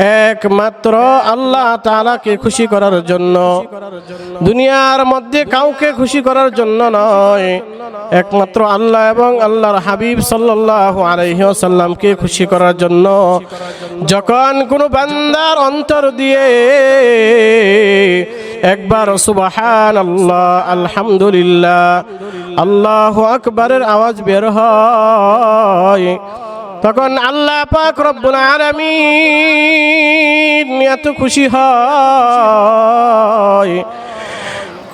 একমাত্র আল্লাহ তালাকে খুশি করার জন্য। দুনিয়ার মধ্যে কাউকে খুশি করার জন্য নয়। একমাত্র আল্লাহ এবং আল্লাহর হাবিব সাল্লাল্লাহু আলাইহি ওয়াসাল্লামকে খুশি করার জন্য। যখন কোনো বান্দার অন্তর দিয়ে একবার সুবাহান আল্লাহ আলহামদুলিল্লাহ, আল্লাহ আকবরের আওয়াজ বের হয় তখন আল্লাহ পাক রব্বুল আলামিন এত খুশি হয়।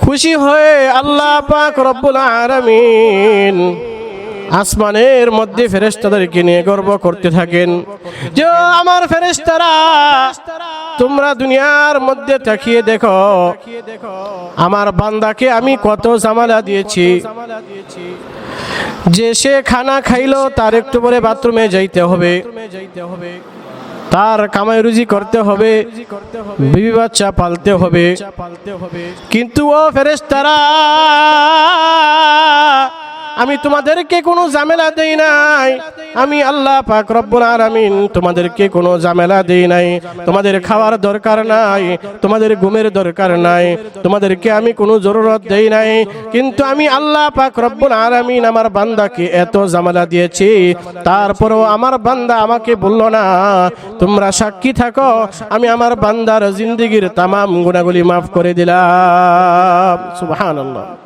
খুশি হয়ে আল্লাহ পাক রব্বুল আলামিন আসমানের মধ্যে ফেরেস্তাদেরকে নিয়ে গর্ব করতে থাকেন। যে আমার ফেরেশতারা, তোমরা দুনিয়ার মধ্যে তাকিয়ে দেখো, আমার বান্দাকে আমি কত জামালা দিয়েছি। যে সে খানা খাইলো, তার একটু পরে বাথরুমে যাইতে হবে। তার কামাই রুজি করতে হবে, বিবি বাচ্চা পালতে হবে। কিন্তু ও ফেরেশতারা আমি তোমাদেরকে কোনো ঝামেলা দেই নাই। আমি আল্লাহ পাক রব্বুল আলামিন তোমাদেরকে কোনো ঝামেলা দেই নাই। তোমাদের খাওয়ার দরকার নাই, তোমাদের ঘুমের দরকার নাই, তোমাদেরকে আমি কোনো জরুরত দেই নাই। কিন্তু আমি আল্লাহ পাক রব্বুল আলামিন আমার বান্দাকে এত ঝামেলা দিয়েছি, তারপরেও আমার বান্দা আমাকে বলল, না, তোমরা সাক্ষী থাকো, আমি আমার বান্দার জিন্দগির তামাম গুণাগুলি মাফ করে দিলাম। সুবহানাল্লাহ।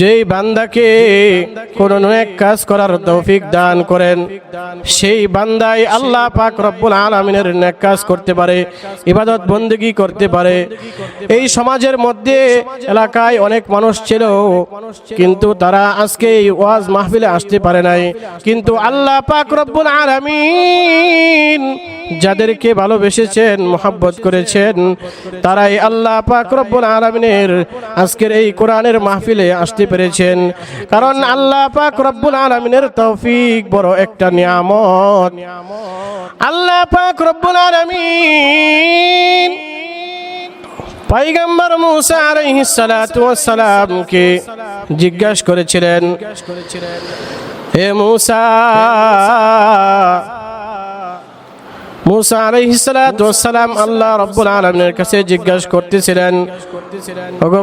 যেই বান্দাকে কোন এক কাজ করার তৌফিক দান করেন, সেই বান্দাই আল্লাহ পাক রব্বুল আলামিনের নেক কাজ করতে পারে, ইবাদত বন্দেগী করতে পারে। এই সমাজের মধ্যে এলাকায় অনেক মানুষ ছিল, কিন্তু তারা আজকে এই ওয়াজ মাহফিলে আসতে পারে নাই। কিন্তু আল্লাহ পাক রব্বুল আলামিন যাদেরকে ভালোবেসেছেন, মোহাব্বত করেছেন, তারাই আল্লাহ পাক রব্বুল আলামিনের আজকের এই কোরআনের মাহফিলে আসতে পেরেছেন। কারণ আল্লাহ পাক রব্বুল আলামিনের তৌফিক বড় একটা নিয়ামত। আল্লাহ পাক রব্বুল আলামিন পয়গম্বর মুসা আলাইহিস সালাতু ওয়াস জিজ্ঞাসা করেছিলেন, হে মুসা মুসা আলাইহিস সালাতু আল্লাহ রাব্বুল আলামিনের কাছে জিজ্ঞাসা করতেছিলেন, ওগো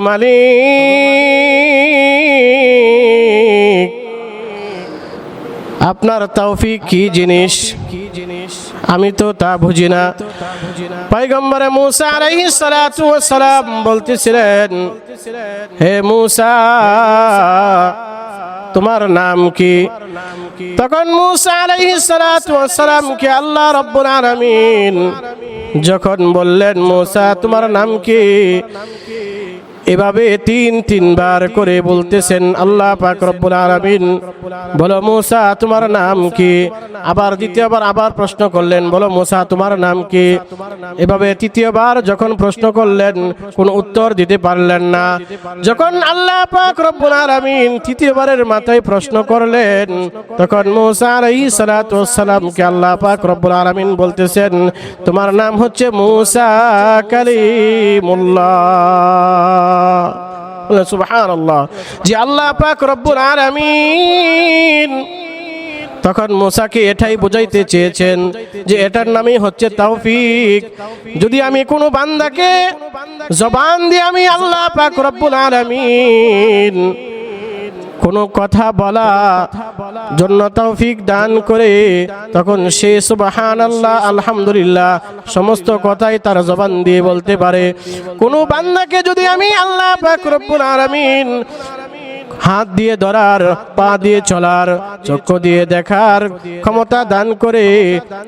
আপনার তৌফিক কি জিনিস কি জিনিস? আমি তো তা বুঝি না। পয়গম্বরে মুসা আলাইহিস সালাতু ওয়াস সালাম বলতেছিলেন, হে মুসা তোমার নাম কি? তখন মুসা আলাইহিস সালাতু ওয়াস সালাম কে আল্লাহ রব্বুল আলামিন যখন বললেন, মুসা, তোমার নাম কি? এভাবে তিন, তিনবার করে বলতেছেন আল্লাহ পাক রব্বুল আলামিন। বলো, মুসা, তোমার নাম কি? আবার দ্বিতীয়বার আবার প্রশ্ন করলেন, বলো, মুসা, তোমার নাম কি? এভাবে তৃতীয়বার যখন প্রশ্ন করলেন, কোন উত্তর দিতে পারলেন না। যখন আল্লাহ পাক রব্বুল আলামিন তৃতীয়বারের মাথায় প্রশ্ন করলেন, তখন মুসা আলাইহিস সালাতু সালামকে আল্লাহ পাক রব্বুল আলামিন বলতেছেন, তোমার নাম হচ্ছে মুসা কালিমুল্লাহ। সুবহান আল্লাহ যে আল্লাহ পাক রব্বুল আলামিন তখন মোসাকে এটাই বোঝাইতে চেয়েছেন যে এটার নামই হচ্ছে তৌফিক যদি আমি কোনো বান্দাকে জবান দিয়ে আমি আল্লাহ পাক রব্বুল আলামিন কোনো কথা বলা জন্য তৌফিক দান করে তখন সে সুবাহান আল্লাহ আলহামদুলিল্লাহ, সমস্ত কথাই তার জবান দিয়ে বলতে পারে। কোনো বান্দাকে যদি আমি আল্লাহ রব্বুল আলামিন হাত দিয়ে ধরার, পা দিয়ে চলার, চক্ষু দিয়ে দেখার ক্ষমতা দান করে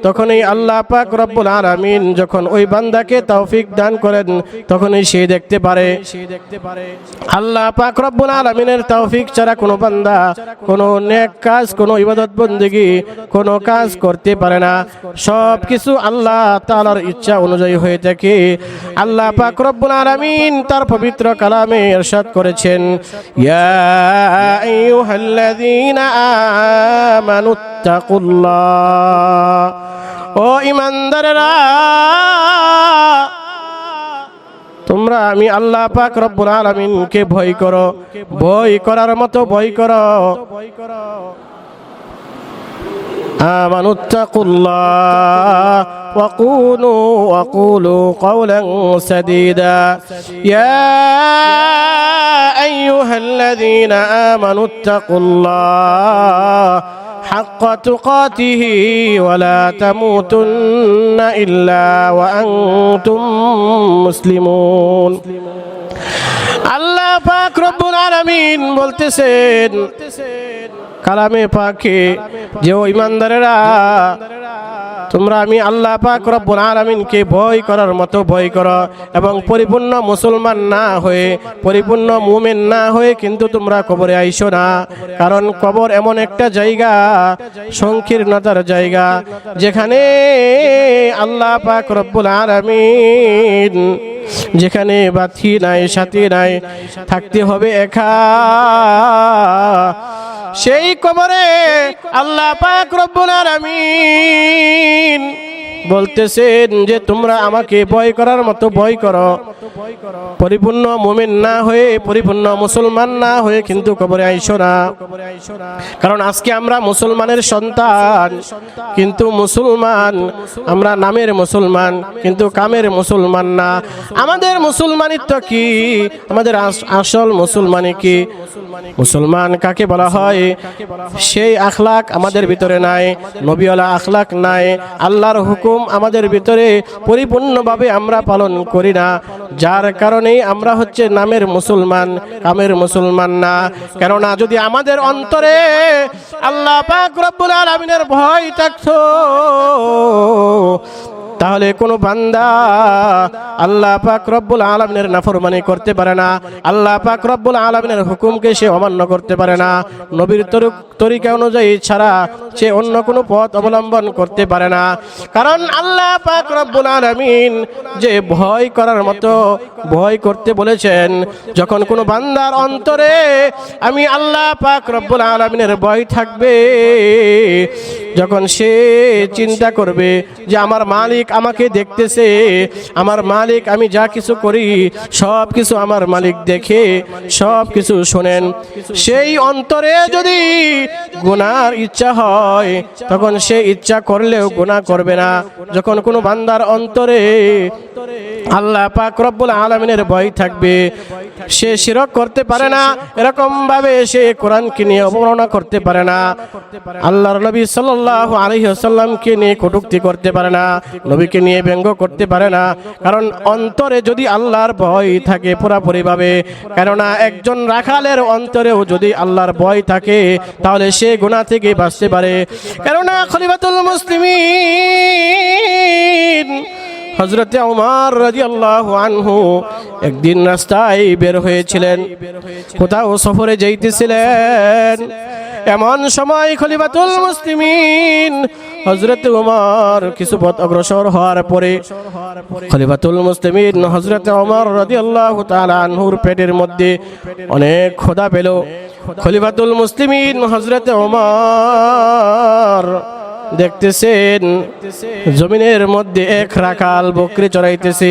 তখনই আল্লাহ পাক রব্বুল আলামিন যখন ওই বান্দাকে তৌফিক দান করেন, তখনই সে দেখতে পারে। আল্লাহ পাক রব্বুল আলামিনের তৌফিক ছাড়া কোনো বান্দা কোনো নেক কাজ, কোনো ইবাদত বন্দেগী কোনো কাজ করতে পারে না। সব কিছু আল্লাহ তাআলার ইচ্ছা অনুযায়ী হয়ে থাকে। আল্লাহ পাক রব্বুল আলামিন তার পবিত্র কালামে ইরশাদ করেছেন, ইয়া আইয়ুহাল্লাযীনা الله ও ইমানদারেরা তোমরা আমি আল্লাহ পাক রব্বুল আলমিনকে ভয় করো, ভয় করার মতো ভয় করো। آمنوا اتقوا الله وقولوا وقولوا قولا سديدا. يا أيها الذين آمنوا اتقوا الله حق تقاته ولا تموتن إلا وأنتم مسلمون. আল্লাহ পাক রব্বুল আলামিন বলতেছেন, কালামে পাকে যে ও ইমানদারেরা, তোমরা আমি আল্লাহ পাক রব্বুল আলামিনকে ভয় করার মতো ভয় করো এবং পরিপূর্ণ মুসলমান না হয়ে, পরিপূর্ণ মুমিন না হয়ে কিন্তু তোমরা কবরে আইসো না। কারণ কবর এমন একটা জায়গা, সংকীর্ণতার জায়গা, যেখানে আল্লাহ পাক রব্বুল আলামিন যেখানে বাথি নাই সাথে নাই থাকতে হবে একা। সেই কবরে আল্লাহ পাক রব্বুল আলামিন বলতেছেন যে তোমরা আমাকে ভয় করার মতো ভয় করো। পরিপূর্ণ মুমিন না হয়ে, পরিপূর্ণ মুসলমান না হয়ে কিন্তু কবরে আইসো না। কারণ আজকে আমরা মুসলমানের সন্তান, কিন্তু মুসলমান আমরা নামের মুসলমান, কিন্তু কামের মুসলমান না। আমাদের মুসলমানিত্ব কি? আমাদের আস- আসল মুসলমানি কি? মুসলমান কাকে বলা হয়? সেই আখলাক আমাদের ভিতরে নাই নবীওয়ালা আখলাক নাই আল্লাহর হুকুম আমাদের ভিতরে পরিপূর্ণভাবে আমরা পালন করি না। যার কারণেই আমরা হচ্ছে নামের মুসলমান কামের মুসলমান না। কেননা যদি আমাদের অন্তরে আল্লাহ পাক রব্বুল আলামিনের ভয় থাকতো তাহলে কোনো বান্দা আল্লাহ পাক রব্বুল আলমিনের নাফরমানি করতে পারে না। আল্লাহ পাক রব্বুল আলমিনের হুকুমকে সে অমান্য করতে পারে না। নবীর তরু- তরিকা অনুযায়ী ছাড়া সে অন্য কোনো পথ অবলম্বন করতে পারে না। কারণ আল্লাহ পাক রব্বুল আলমিন যে ভয় করার মতো ভয় করতে বলেছেন, যখন কোনো বান্দার অন্তরে আমি আল্লাহ পাক রব্বুল আলমিনের ভয় থাকবে, যখন সে চিন্তা করবে যে আমার মালিক আমাকে দেখতেছে, আমার মালিক, আমি যা কিছু করি, সব কিছু আমার মালিক দেখে, সব কিছু শোনেন। সেই অন্তরে যদি গুনার ইচ্ছা হয়, তখন সে ইচ্ছা করলেও গুনাহ করবে না। যখন কোনো বান্দার অন্তরে আল্লাহ পাক রব্বুল আলমিনের ভয় থাকবে সে শিরক করতে পারে না এরকম ভাবে সে কোরআনকে নিয়ে অবমাননা করতে পারে না। আল্লাহর নবী সাল্লাল্লাহু আলাইহি ওয়াসাল্লামকে নিয়ে কটূক্তি করতে পারে না, নবীকে নিয়ে ব্যঙ্গ করতে পারে না। কারণ অন্তরে যদি আল্লাহর ভয় থাকে পুরাপুরিভাবে, কেননা একজন রাখালের অন্তরেও যদি আল্লাহর ভয় থাকে, তাহলে সে গুনাহ থেকে বাঁচতে পারে। কেননা খলিফাতুল মুসলিমিন হজরতে উমার রাদিয়াল্লাহু আনহু একদিন রাস্তায় বের হয়েছিলেন। কোথাও সফরে যাইতেছিলেন। এমন সময় খলিফাতুল মুসলিমিন হজরত উমর কিছু পথ অগ্রসর হওয়ার পরে খলিফাতুল মুসলিমিন হজরত উমর রাদিয়াল্লাহু তাআলা আনহুর পেটের মধ্যে অনেক খোদা পেল। খলিফাতুল মুসলিমিন হজরত উমর দেখতেছেন, জমিনের মধ্যে এক রাখাল বকরি চড়াইতেছে।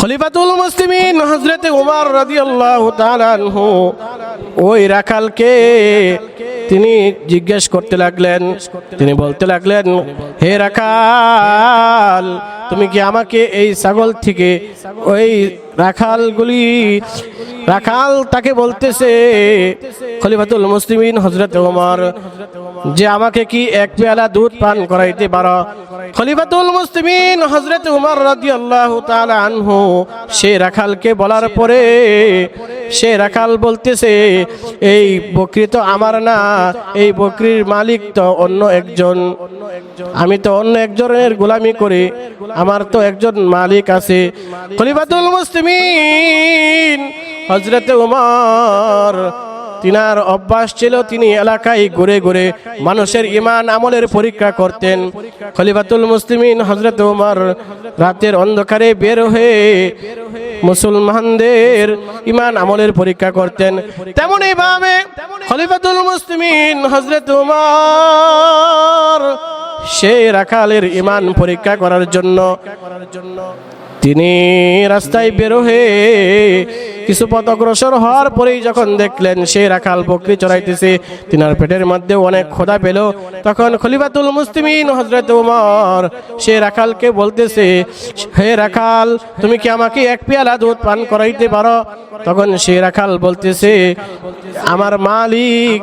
খলিফাতুল মুসলিমিন হযরতে উমর রাদিয়াল্লাহু তাআলা ওই রাখালকে তিনি জিজ্ঞেস করতে লাগলেন, তিনি বলতে লাগলেন, হে রাখাল, তুমি কি আমাকে এই ছাগল থেকে ওই রাখালগুলি, রাখাল তাকে বলতেছে, খলিফাতুল মুসলিমিন হজরত ওমর, যে আমাকে কি এক পেয়ালা দুধ পান করাইতে পারো? খলিফাতুল মুসলিমিন হজরত উমর রাদিয়াল্লাহু তাআলা আনহু সে রাখালকে বলার পরে সে রাখাল বলতেছে, এই বকরি তো আমার না, এই বকরির মালিক তো অন্য একজন। আমি তো অন্য একজনের গোলামি করি, আমার তো একজন মালিক আছে। খলিফাতুল মুসলিমিন হজরতে উমর, তিনার অভ্যাস ছিল তিনি এলাকায় ঘুরে ঘুরে মানুষের ইমান আমলের পরীক্ষা করতেন। খলিফাতুল মুসলিমিন হজরত উমর রাতের অন্ধকারে বের হয়ে মুসলমানদের ইমান আমলের পরীক্ষা করতেন। তেমন এইভাবে খলিফাতুল মুসলিমিন হজরত উমার রাখালের ইমান পরীক্ষা করার জন্য তিনি রাস্তায় বের হয়ে কিছু পথ অগ্রসর হওয়ার পরেই যখন দেখলেন সে রাখাল বকরি চড়াইতেছে, তিনার পেটের মধ্যে অনেক খোদা পেল। তখন খলিফাতুল মুসলিমিন হজরত উমর, সে রাখালকে বলতেছে, হে রাখাল, তুমি কি আমাকে এক পেয়ালা দুধ পান করাইতে পারো? তখন সে রাখাল বলতেছে আমার মালিক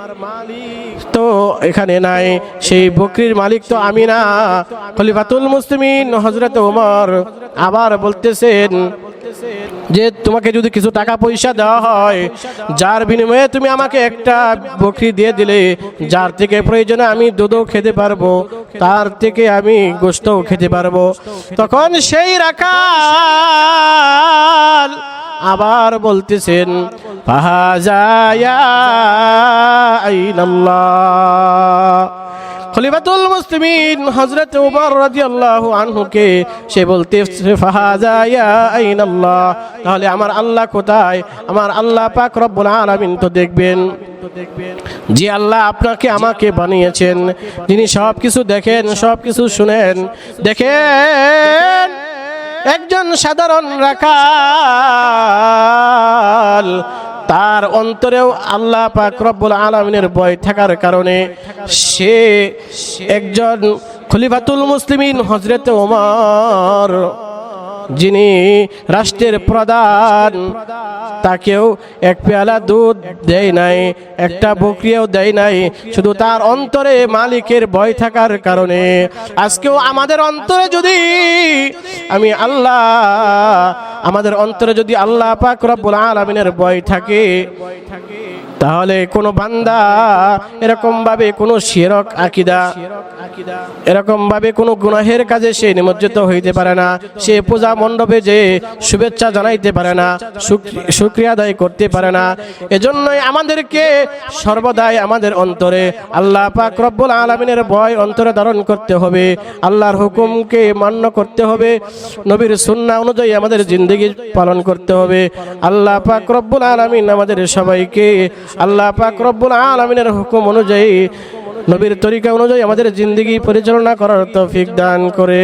তো এখানে নাই, সেই বকরির মালিক তো আমি না। খলিফাতুল মুসলিমিন হজরত উমর আবার বলতেছেন যে, তোমাকে যদি কিছু টাকা পয়সা দেওয়া হয়, যার বিনিময়ে তুমি আমাকে একটা বকরি দিয়ে দিলে, যার থেকে প্রয়োজনে আমি দুধও খেতে পারব, তার থেকে আমি গোস্তও খেতে পারব। তখন সেই রাখাল আবার বলতেছেন খলিফাতুল মুসলিমিন হযরত উমর রাদিয়াল্লাহু আনহুকে সে বলতে আইনাল্লাহ। তাহলে আমার আল্লাহ কোথায়? আমার আল্লাহ পাক রব্বুল আলামিন তো দেখবেন। যে আল্লাহ আপনাকে আমাকে বানিয়েছেন, যিনি সব কিছু দেখেন সব কিছু শুনেন, দেখেন একজন সাধারণ রাখাল, তার অন্তরেও আল্লাহ পাক রব্বুল আলমিনের ভয় থাকার কারণে সে একজন খলিফাতুল মুসলিমিন হজরত ওমর, যিনি রাষ্ট্রের প্রধান। তাকেও এক পেয়ালা দুধ দেয় নাই একটা বকরিয়াও দেয় নাই শুধু তার অন্তরে মালিকের ভয় থাকার কারণে। আজকেও আমাদের অন্তরে যদি আমি আল্লাহ আমাদের অন্তরে যদি আল্লাহ পাক রব্বুল আলামিনের ভয় থাকে তাহলে কোনো বান্দা এরকম ভাবে কোনো শিরক আকিদা এরকম ভাবে কোনো গুনাহের কাজে সে নিমজ্জিত হইতে পারে না সে পূজা মণ্ডপে যে শুভেচ্ছা জানাইতে পারে না শুক্রিয়া আদায় করতে পারে না। এজন্যই আমাদেরকে সর্বদাই আমাদের অন্তরে আল্লাহ পাক রব্বুল আলমিনের ভয় অন্তরে ধারণ করতে হবে। আল্লাহর হুকুমকে মান্য করতে হবে। নবীর সুন্না অনুযায়ী আমাদের জিন্দগি পালন করতে হবে। আল্লাহ পাক রব্বুল আলমিন আমাদের সবাইকে আল্লাহ পাক রব্বুল আলমিনের হুকুম অনুযায়ী, নবীর তরিকা অনুযায়ী আমাদের জিন্দগি পরিচালনা করার তৌফিক দান করে।